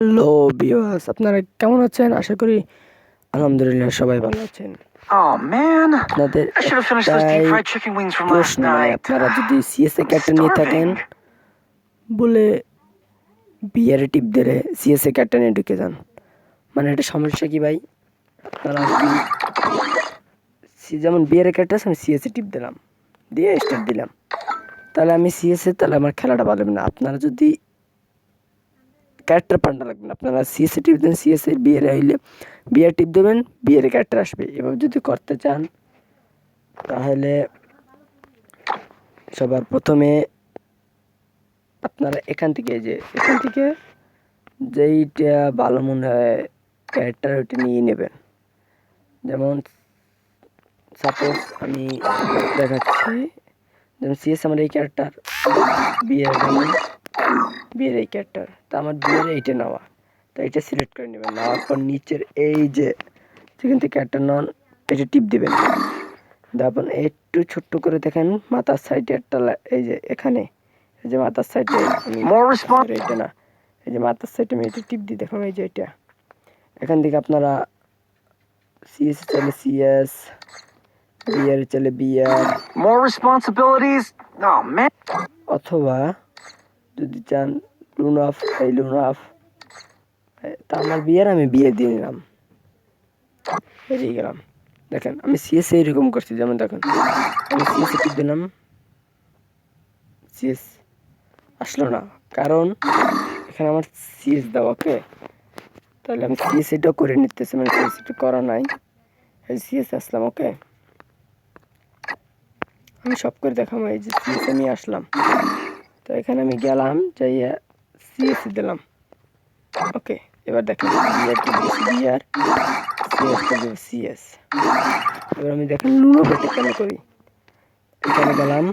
Hello বিওয়াস আপনারা কেমন আছেন? আশা করি আলহামদুলিল্লাহ সবাই ভালো আছেন। আপনাদের প্রশ্ন মানে আপনারা যদি সিএসএ ক্যাটটা নিয়ে থাকেন বলে বিয়ারে টিপ দিলে সিএসএ ক্যাটটা নিয়ে ঢুকে যান। মানে এটা সমস্যা কি ভাই? আপনারা সি- যেমন বিয়ারে ক্যাটটা আছে আমি সিএসএ টিপ দিলাম। দিয়ে স্টার্ট দিলাম। তাহলে আমি সিএসএ তাহলে আমার খেলাটা ভালো হবে না। আপনারা যদি ক্যারেক্টার পান্ডা লাগবে না। আপনারা সিএসএ টিপ দেন সিএসএ বিয়ের হইলে বিয়ের টিপ দেবেন, বিয়ের ক্যারেক্টার আসবে। এভাবে যদি করতে চান, তাহলে সবার প্রথমে আপনারা এখান থেকে যে, এখান থেকে যেইটা ভালো মনে হয় ক্যারেক্টার ওইটা নিয়ে নেবেন। যেমন সাপোজ আমি দেখাচ্ছি, যেমন সিএস আমার এই ক্যারেক্টার বিয়ের বিয়ের এই ক্যারেক্টার তা আমার বিয়ের এইটা নেওয়া। তো এটা সিলেক্ট করে নেবেন নেওয়ার পর নিচের এই যে যেখান থেকে ক্যারেক্টার নন এটা টিপ দিবেন। তারপর একটু ছোট্ট করে দেখেন মাথার সাইডে একটা এই যে এখানে এই যে মাথার সাইডে এটা না এই যে মাথার সাইডে আমি এটা টিপ দিই দেখুন এই যে এটা এখান থেকে আপনারা সিএস চলে সিএস বিয়ার চলে বিয়ার. অথবা যদি চান লুন অফ এই লুন অফ তা আমার বিয়ের আমি বিয়ে দিয়ে নিলাম বেরিয়ে গেলাম। দেখেন, আমি সিএস এইরকম করছি, যেমন দেখেন, আমি সিএস টিপ দিলাম। সিএস আসলো না, কারণ এখানে আমার সিএস দেওয়া ওকে তাহলে আমি সিএস এটাও করে নিতেছি মানে সিএস এটা করা নাই। সিএস আসলাম ওকে আমি সব করে দেখাবো, এই যে সিএস আমি আসলাম। তো এখানে আমি গেলাম যাই সিএসি দিলাম। ওকে এবার দেখেন বিআর কে দিয়েছি বিআর সিএস কে দেবো সিএস এবার আমি দেখেন লুনো পেটে কেন করি? এখানে গেলাম।